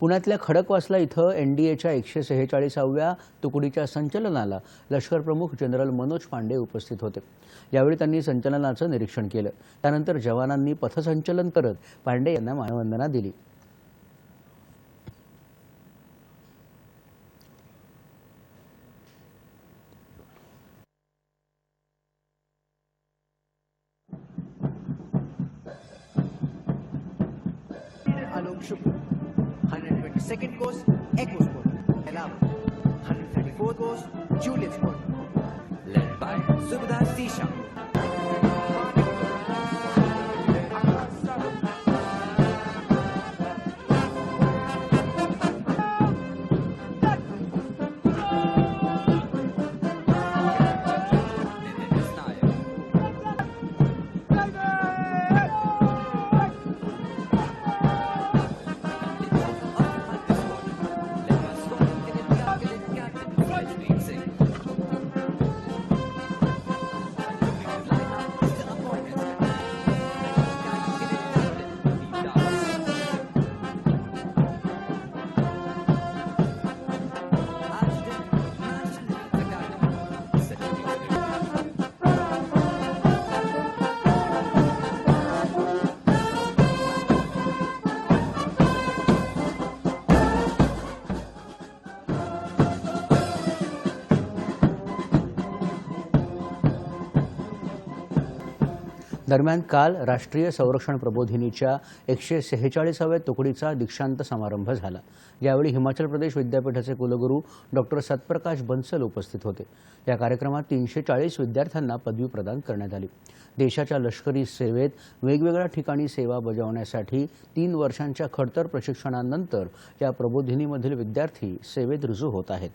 पुण्यातल्या खडकवासला इथं एनडीएच्या एकशे सेहेचाळीसाव्या तुकडीच्या संचलनाला लष्कर प्रमुख जनरल मनोज पांडे उपस्थित होते. यावेळी त्यांनी संचलनाचं निरीक्षण केलं. त्यानंतर जवानांनी पथसंचलन करत पांडे यांना मानवंदना दिली. Alok second course, Echo Sport. Elava. 134th course, Juliet Sport. दरम्यान काल राष्ट्रीय संरक्षण प्रबोधिनीच्या एकशे सेहेचाळीसाव्या तुकडीचा दीक्षांत समारंभ झाला. यावेळी हिमाचल प्रदेश विद्यापीठाचे कुलगुरू डॉक्टर सत्प्रकाश बन्सल उपस्थित होते. या कार्यक्रमात तीनशे चाळीस विद्यार्थ्यांना पदवी प्रदान करण्यात आली. देशाच्या लष्करी सेवेत वेगवेगळ्या ठिकाणी सेवा बजावण्यासाठी तीन वर्षांच्या खडतर प्रशिक्षणानंतर या प्रबोधिनीमधील विद्यार्थी सेवेत रुजू होत आहेत.